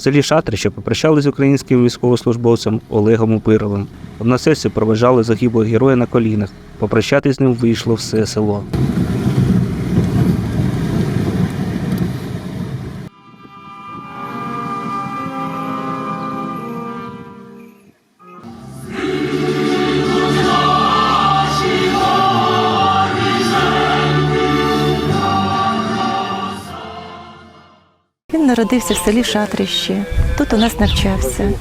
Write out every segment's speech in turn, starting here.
В селі Шатрище попрощались з українським військовослужбовцем Олегом Упировим. Односельці проважали загиблого героя на колінах. Попрощатись з ним вийшло все село. Він народився в селі Шатрище. Тут у нас навчався.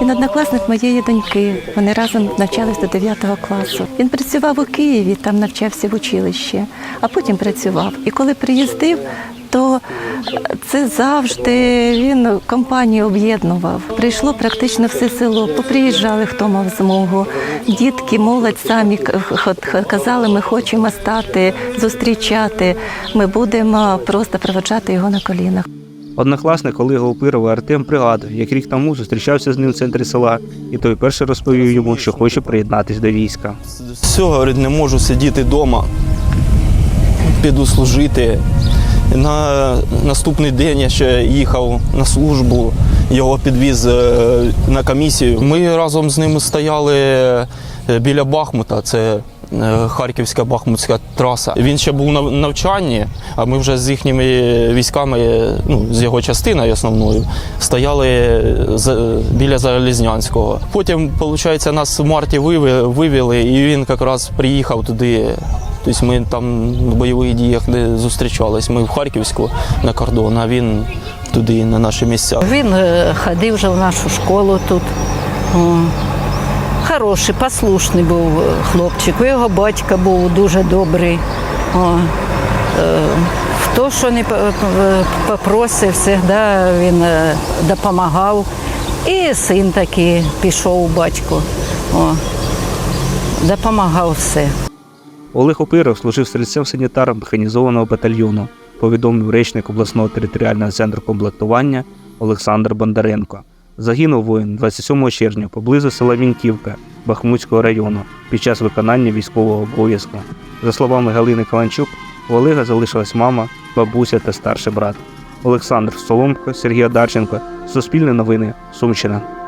Він однокласник моєї доньки. Вони разом навчались до 9 класу. Він працював у Києві, там навчався в училищі, а потім працював. І коли приїздив, то це завжди він компанію об'єднував. Прийшло практично все село. Поприїжджали, хто мав змогу. Дітки, молодь самі казали, ми хочемо стати, зустрічати. Ми будемо просто проводжати його на колінах. Однокласник Олега Упирова Артем пригадує, як рік тому зустрічався з ним в центрі села, і той перший розповів йому, що хоче приєднатись до війська. Все, говорить, не можу сидіти вдома. Піду служити. На наступний день я ще їхав на службу, його підвіз е, на комісію. Ми разом з ним стояли е, біля Бахмута, це Харківська Бахмутська траса. Він ще був на навчанні, а ми вже з їхніми військами, е, ну, з його частиною основною, стояли за- біля Залізнянського. Потім, виходить, нас в марті вивели, вивели і він якраз приїхав туди. Тобто ми там в бойових діях не зустрічались. Ми в Харківську на кордон, а він туди, на наші місця. Він е, ходив вже в нашу школу тут. Хороший, послушний був хлопчик. У його батько був дуже добрий. О, е, Хто що не попросив, завжди він е, допомагав. І син такий пішов у батько. О, допомагав все. Олег Опиров служив стрільцем санітаром механізованого батальйону, повідомив речник обласного територіального центру комплектування Олександр Бондаренко. Загинув воїн 27 червня поблизу села Вінківка Бахмутського району під час виконання військового обов'язку. За словами Галини Каланчук, у Олега залишилась мама, бабуся та старший брат. Олександр Соломко, Сергій Одарченко, Суспільне новини, Сумщина.